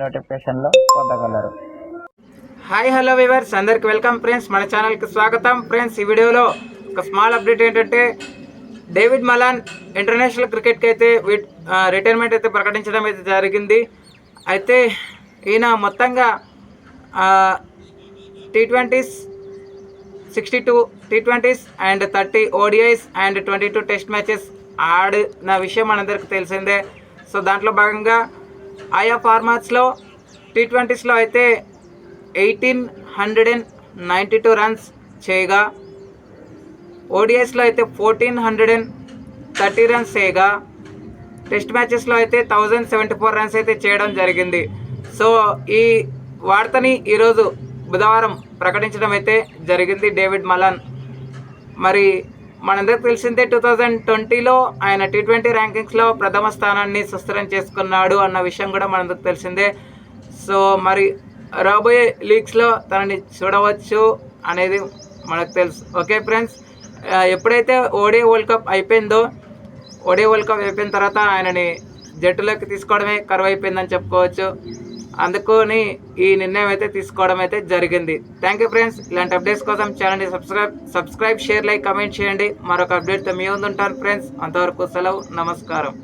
నోటిఫికేషన్లో పొందగలరు. Hi hello viewers అందరికి వెల్కమ్ ఫ్రెండ్స్ మన ఛానల్కి స్వాగతం. ఫ్రెండ్స్ ఈ వీడియోలో ఒక స్మాల్ అప్డేట్ ఏంటంటే డేవిడ్ మలాన్ ఇంటర్నేషనల్ క్రికెట్కి అయితే రిటైర్మెంట్ అయితే ప్రకటించడం అయితే జరిగింది. అయితే ఈయన మొత్తంగా T twenties sixty two T twenties and thirty ODIs and twenty two test matches ఆడిన విషయం మనందరికీ తెలిసిందే. సో దాంట్లో భాగంగా ఆయా ఫార్మాట్స్లో టీ ట్వంటీస్లో అయితే eighteen hundred and ninety two runs చేయగా ఓడిఎస్లో అయితే fourteen hundred and thirty runs చేయగా టెస్ట్ మ్యాచెస్లో అయితే థౌజండ్ సెవెంటీ ఫోర్ రన్స్ అయితే చేయడం జరిగింది. సో ఈ వార్తని ఈరోజు బుధవారం ప్రకటించడం అయితే జరిగింది. David Malan. మరి మనందరికి తెలిసిందే టూ థౌజండ్ ట్వంటీలో ఆయన టీ ట్వంటీ ర్యాంకింగ్స్లో ప్రథమ స్థానాన్ని సుస్థిరం చేసుకున్నాడు అన్న విషయం కూడా మనందరికి తెలిసిందే. సో మరి రాబోయే లీగ్స్లో తనని చూడవచ్చు అనేది మనకు తెలుసు. Okay friends? ఎప్పుడైతే ఓడే వరల్డ్ కప్ అయిపోయిందో ఓడే వరల్డ్ కప్ అయిపోయిన తర్వాత ఆయనని జట్టులోకి తీసుకోవడమే కరువు అయిపోయిందని చెప్పుకోవచ్చు. అందుకొని ఈ నిర్ణయం అయితే తీసుకోవడం అయితే జరిగింది. థ్యాంక్ యూ ఫ్రెండ్స్ ఇలాంటి అప్డేట్స్ కోసం ఛానల్ని subscribe subscribe share like comment చేయండి. మరొక అప్డేట్తో మీ ముందు ఉంటాను ఫ్రెండ్స్ అంతవరకు సెలవు నమస్కారం.